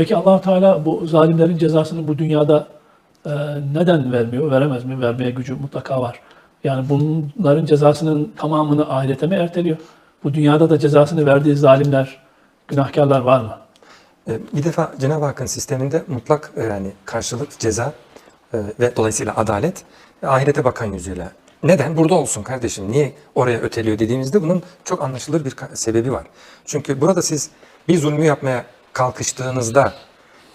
Peki allah Teala bu zalimlerin cezasını bu dünyada e, neden vermiyor? Veremez mi? Vermeye gücü mutlaka var. Yani bunların cezasının tamamını ahirete mi erteliyor? Bu dünyada da cezasını verdiği zalimler, günahkarlar var mı? E, Bir defa Cenab-ı Hakk'ın sisteminde mutlak e, yani karşılık, ceza e, ve dolayısıyla adalet ahirete bakan yüzüyle. Neden? Burada olsun kardeşim. Niye oraya öteliyor dediğimizde bunun çok anlaşılır bir sebebi var. Çünkü burada siz bir zulmü yapmaya kalkıştığınızda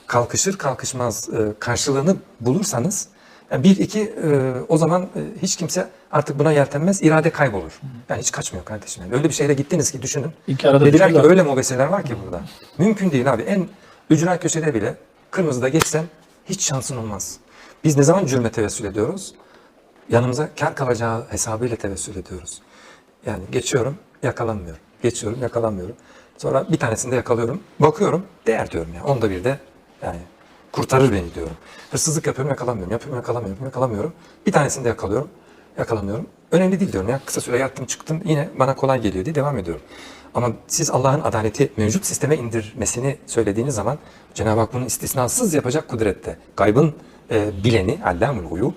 kalkışır kalkışmaz e, karşılığını bulursanız yani bir iki e, o zaman e, hiç kimse artık buna yeltenmez irade kaybolur. Yani hiç kaçmıyor kardeşim. Yani öyle bir şehre gittiniz ki düşünün. Dediler ki öyle mobeseler var ki burada. Mümkün değil abi. En ücra köşede bile kırmızıda geçsen hiç şansın olmaz. Biz ne zaman cürme tevessül ediyoruz? Yanımıza kar kalacağı hesabıyla tevessül ediyoruz. Yani geçiyorum, yakalanmıyorum. Geçiyorum, yakalanmıyorum. Sonra bir tanesinde yakalıyorum. Bakıyorum, değer diyorum ya. Onda bir de yani kurtarır beni diyorum. Hırsızlık yapıyorum, yakalamıyorum. Yapıyorum, yakalamıyorum, yakalamıyorum. Bir tanesinde yakalıyorum, yakalamıyorum. Önemli değil diyorum ya. Kısa süre yattım, çıktım. Yine bana kolay geliyor diye devam ediyorum. Ama siz Allah'ın adaleti mevcut sisteme indirmesini söylediğiniz zaman Cenab-ı Hak bunu istisnasız yapacak kudrette. Gaybın e, bileni, allamul guyub,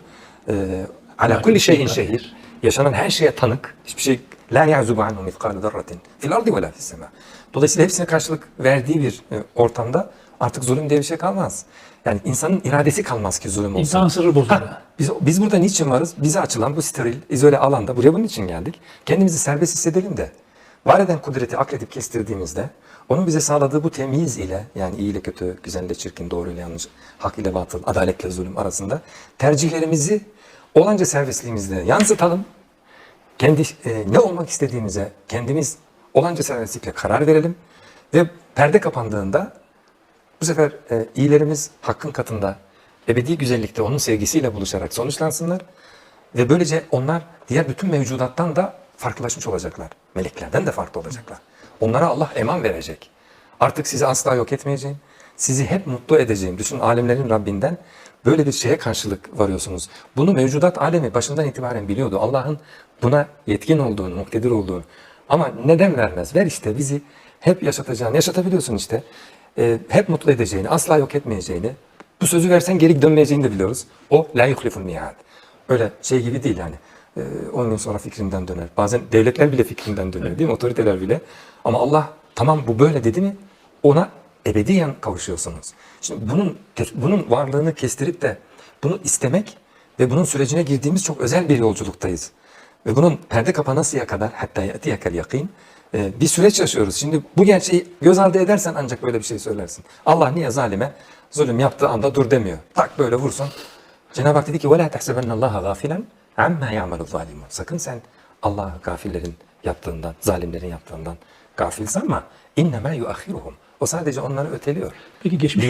e, ala kulli şeyin şehir. Yaşanan her şeye tanık. Hiçbir şey la ya'zubu anhu mithqalu zarratin fil ardi ve la fis sema. Dolayısıyla hepsine karşılık verdiği bir e, ortamda artık zulüm diye bir şey kalmaz. Yani insanın iradesi kalmaz ki zulüm olsun. İnsan sırrı bozuluyor. Ha, biz, biz burada niçin varız? Bize açılan bu steril, izole alanda buraya bunun için geldik. Kendimizi serbest hissedelim de var eden kudreti akledip kestirdiğimizde onun bize sağladığı bu temyiz ile yani iyi ile kötü, güzel ile çirkin, doğru ile yanlış, hak ile batıl, adaletle zulüm arasında tercihlerimizi olanca serbestliğimizle yansıtalım. Kendi e, ne olmak istediğimize kendimiz olanca serbestlikle karar verelim ve perde kapandığında bu sefer e, iyilerimiz hakkın katında ebedi güzellikte onun sevgisiyle buluşarak sonuçlansınlar ve böylece onlar diğer bütün mevcudattan da farklılaşmış olacaklar. Meleklerden de farklı olacaklar. Onlara Allah eman verecek. Artık sizi asla yok etmeyeceğim. Sizi hep mutlu edeceğim. Düşün alemlerin Rabbinden böyle bir şeye karşılık varıyorsunuz. Bunu mevcudat alemi başından itibaren biliyordu. Allah'ın buna yetkin olduğunu, muktedir olduğunu. Ama neden vermez? Ver işte bizi hep yaşatacağını, yaşatabiliyorsun işte. Ee, hep mutlu edeceğini, asla yok etmeyeceğini. Bu sözü versen geri dönmeyeceğini de biliyoruz. O la yuhliful miad. Öyle şey gibi değil yani. Ee, 10 gün sonra fikrinden döner. Bazen devletler bile fikrinden dönüyor değil mi? Otoriteler bile. Ama Allah tamam bu böyle dedi mi ona ebediyen kavuşuyorsunuz. Şimdi bunun bunun varlığını kestirip de bunu istemek ve bunun sürecine girdiğimiz çok özel bir yolculuktayız. Ve bunun perde kapanasıya kadar hatta yatiyekel yakin e, bir süreç yaşıyoruz. Şimdi bu gerçeği göz ardı edersen ancak böyle bir şey söylersin. Allah niye zalime zulüm yaptığı anda dur demiyor. Tak böyle vursun. Cenab-ı Hak dedi ki وَلَا تَحْسَبَنَّ اللّٰهَ غَافِلًا عَمَّا يَعْمَلُ الظَّالِمُونَ Sakın sen Allah gafillerin yaptığından, zalimlerin yaptığından gafil sanma. اِنَّمَا يُؤَخِّرُهُمْ o sadece onları öteliyor. Peki geçmiş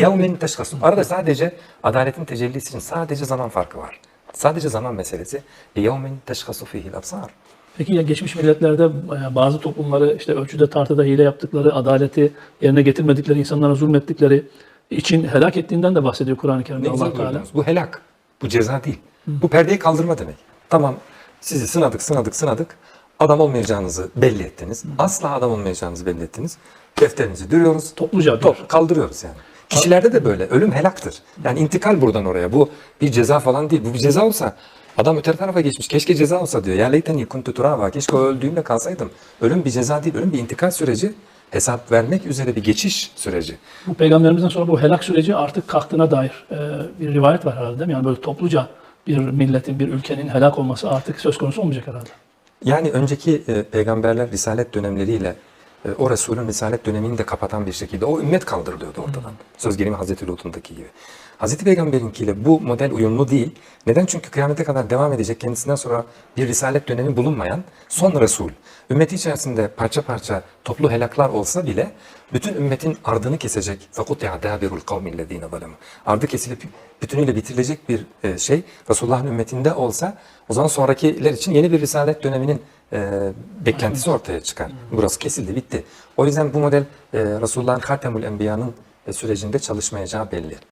Arada sadece adaletin tecellisi için sadece zaman farkı var. Sadece zaman meselesi. Liyavmin teşkasu fihil absar. Peki ya geçmiş milletlerde e, bazı toplumları işte ölçüde tartıda hile yaptıkları, adaleti yerine getirmedikleri, insanlara zulmettikleri için helak ettiğinden de bahsediyor Kur'an-ı Kerim'de Allah Teala. Bu helak. Bu ceza değil. Hı. Bu perdeyi kaldırma demek. Tamam sizi sınadık, sınadık, sınadık. Adam olmayacağınızı belli ettiniz. Asla adam olmayacağınızı belli ettiniz. Defterinizi dürüyoruz. Topluca Top, kaldırıyoruz yani. Kişilerde de böyle. Ölüm helaktır. Yani intikal buradan oraya. Bu bir ceza falan değil. Bu bir ceza olsa adam öte tarafa geçmiş. Keşke ceza olsa diyor. Ya leyteni kuntu turaba. Keşke öldüğümde kalsaydım. Ölüm bir ceza değil. Ölüm bir intikal süreci. Hesap vermek üzere bir geçiş süreci. Bu peygamberimizden sonra bu helak süreci artık kalktığına dair e, bir rivayet var herhalde değil mi? Yani böyle topluca bir milletin, bir ülkenin helak olması artık söz konusu olmayacak herhalde. Yani önceki e, peygamberler risalet dönemleriyle o Resulün risalet dönemini de kapatan bir şekilde o ümmet kaldırılıyordu ortadan. Söz gelimi Hazreti Lut'undaki gibi. Hazreti Peygamber'inkiyle bu model uyumlu değil. Neden? Çünkü kıyamete kadar devam edecek kendisinden sonra bir risalet dönemi bulunmayan son Resul. Ümmeti içerisinde parça parça toplu helaklar olsa bile bütün ümmetin ardını kesecek. فَقُطِعَ دَابِرُ الْقَوْمِ الَّذ۪ينَ ظَلَمُوا Ardı kesilip bütünüyle bitirilecek bir e, şey Resulullah'ın ümmetinde olsa o zaman sonrakiler için yeni bir risalet döneminin e, beklentisi ortaya çıkar. Burası kesildi, bitti. O yüzden bu model e, Resulullah'ın Hatemül Enbiya'nın e, sürecinde çalışmayacağı belli.